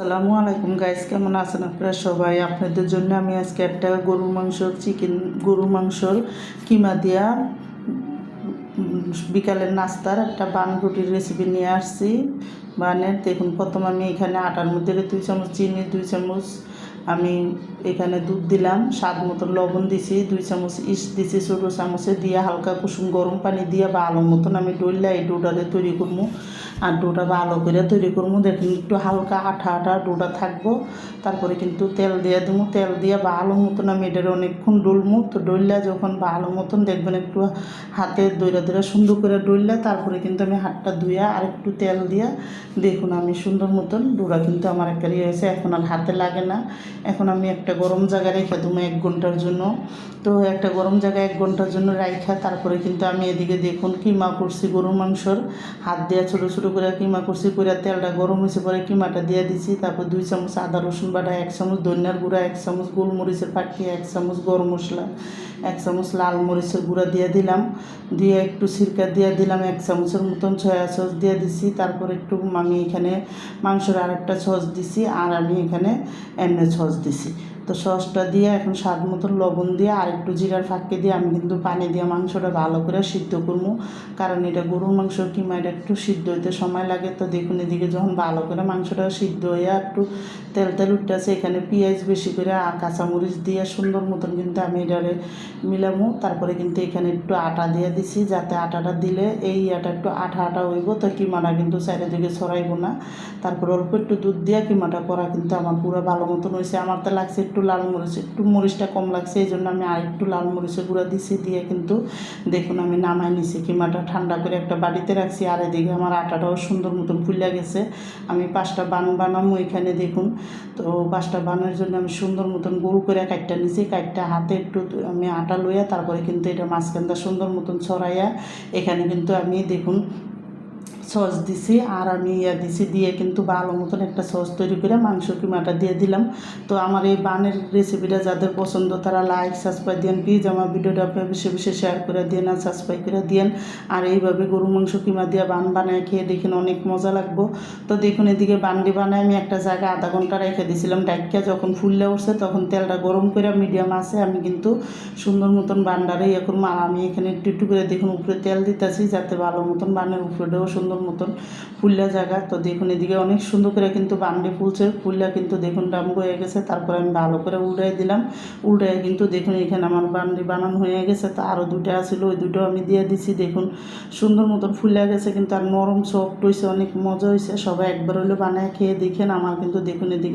আসসালামু আলাইকুম গাইস কেমন আছেন আপনারা সবাই? আপনাদের জন্য আমি আজকে একটা গরুর মাংস চিকেন গরুর মাংসর কিমা দিয়া বিকালের নাস্তার একটা বান রুটির রেসিপি নিয়ে আসছি। বানের, দেখুন, প্রথম আমি এখানে আটার মধ্যে দুই চামচ চিনি, দুই চামচ আমি এখানে দুধ দিলাম, স্বাদ মতো লবণ দিছি, দুই চামচ ইস দিছি, ছোটো চামচে দিয়ে হালকা কুসুম গরম পানি দিয়ে ভালো মতন আমি ডইলা এই ডোটাতে তৈরি করব আর ডোটা ভালো করে তৈরি করব দেখুন একটু হালকা আঠা আঠা ডোটা থাকব। তারপরে কিন্তু তেল দিয়ে দেবো তেল দিয়ে ভালো মতন আমি এটার অনেকক্ষণ ডলমু। তো ডললে যখন ভালো মতন, দেখবেন একটু হাতে দইরা দইরা সুন্দর করে ডললে তারপরে কিন্তু আমি হাতটা ধুইয়া আর একটু তেল দিয়া, দেখুন আমি সুন্দর মতন ডোরা কিন্তু আমার একটা ইয়ে হয়েছে, এখন আর হাতে লাগে না। এখন আমি একটা গরম জায়গায় রেখে দেবো এক ঘণ্টার জন্য। তো একটা গরম জায়গায় এক ঘণ্টার জন্য রাইখা, তারপরে কিন্তু আমি এদিকে দেখুন কিমা করছি গরুর মাংসর। হাত দিয়া ছোটো ছোটো করে কিমা করছি করে তেলটা গরম হয়েছে পরে কিমাটা দিয়ে দিছি। তারপর দুই চামচ আদা, রসুন বাটা, এক চামচ ধনিয়ার গুঁড়া, এক চামচ গোলমরিচের পাখি এক চামচ গরম মশলা, এক চামচ লাল মরিচের গুঁড়া দিয়ে দিলাম। দিয়ে একটু সিরকা দিয়ে দিলাম, এক চামচের মতন সয়া সস দিয়ে দিছি। তারপর একটু আমি এখানে মাংসের আর একটা সস দিছি, আর আমি এখানে এমনি সস দিছি তো সসটা দিয়ে, এখন স্বাদ মতন লবণ দিয়ে আর একটু জিরার ফাঁকি দিয়ে আমি কিন্তু পানি দিয়ে মাংসটা ভালো করে সিদ্ধ করব। কারণ এটা গরুর মাংস কিংবা এটা একটু সিদ্ধ হইতে সময় লাগে, তো দেখুন এদিকে যখন ভালো করে মাংসটা সিদ্ধ হয়ে একটু তেল তেল উঠতেছে, এখানে পেঁয়াজ বেশি করে আর কাঁচামরিচ দিয়ে সুন্দর মতন কিন্তু আমি এটারে মিলামো তারপরে কিন্তু এখানে একটু আটা দিয়ে দিছি, যাতে আটাটা দিলে এই আটা একটু আঠা আটা হইব, তো কিমাটা কিন্তু চারিদিকে ছড়াইব না। তারপর অল্প একটু দুধ দিয়ে কিমাটা করা কিন্তু আমার পুরো ভালো মতন হয়েছে আমার তো লাগছে একটু লাল মরিচ, একটু মরিচটা কম লাগছে, এই জন্য আমি আর একটু লাল মরিচের গুঁড়া দিছি, দিয়ে কিন্তু দেখুন আমি নামাই নিছি, কিমাটা ঠান্ডা করে একটা বাড়িতে রাখছি, আর এদিকে আমার আটাটাও সুন্দর মতন ফুলে গেছে। আমি পাঁচটা বান বানামো এখানে, দেখুন। তো পাঁচটা বানের জন্য আমি সুন্দর মতন গোল করে কাটটা নিছি, কাটটা হাতে একটু আমি আটা লইয়া তারপরে কিন্তু এটা মাঝখানটা সুন্দর মতন ছড়াইয়া এখানে কিন্তু আমি দেখুন সস দিছি আর আমি ইয়া দিছি দিয়ে কিন্তু ভালো মতন একটা সস তৈরি করে মাংস কিমাটা দিয়ে দিলাম। তো আমার এই বানের রেসিপিটা যাদের পছন্দ তারা লাইক সাবস্ক্রাইব দিন প্লিজ আমার ভিডিওটা আপনি বেশি বেশি শেয়ার করে দিন আর সাবস্ক্রাইব করে দিন আর এইভাবে গরু মাংস কিমা দিয়ে বান বানায় খেয়ে দেখেন অনেক মজা লাগবো। তো দেখুন এদিকে বান্ডি বানায় আমি একটা জায়গায় আধা ঘণ্টা রেখে দিয়েছিলাম ডাইকিয়া যখন ফুললে উঠছে তখন তেলটা গরম করে মিডিয়াম আছে। আমি কিন্তু সুন্দর মতন বান্ডারে ইয়ে করব। আমি এখানে একটু একটু করে দেখুন উপরে তেল দিতেছি যাতে ভালো মতন বানের উপরেটাও সুন্দর মতন। ফুললা জায়গা। তো দেখুন, এদিকে অনেক সুন্দর করে কিন্তু বান্ডে ফুলছে। ফুললা কিন্তু দেখুন ডাম হয়ে গেছে। তারপরে আমি ভালো করে উড়াই দিলাম। উড়াই কিন্তু দেখুন, এখানে আমার বান্ডি বানানো হয়ে গেছে। তো আরও দুটো আছিল, ওই দুটো আমি দিয়ে দিছি। দেখুন, সুন্দর মতন ফুল্লা গেছে কিন্তু আর নরম সফট হয়েছে অনেক মজা হয়েছে সবাই একবার হলেও বানায় খেয়ে দেখেন। আমার কিন্তু দেখুন এদিকে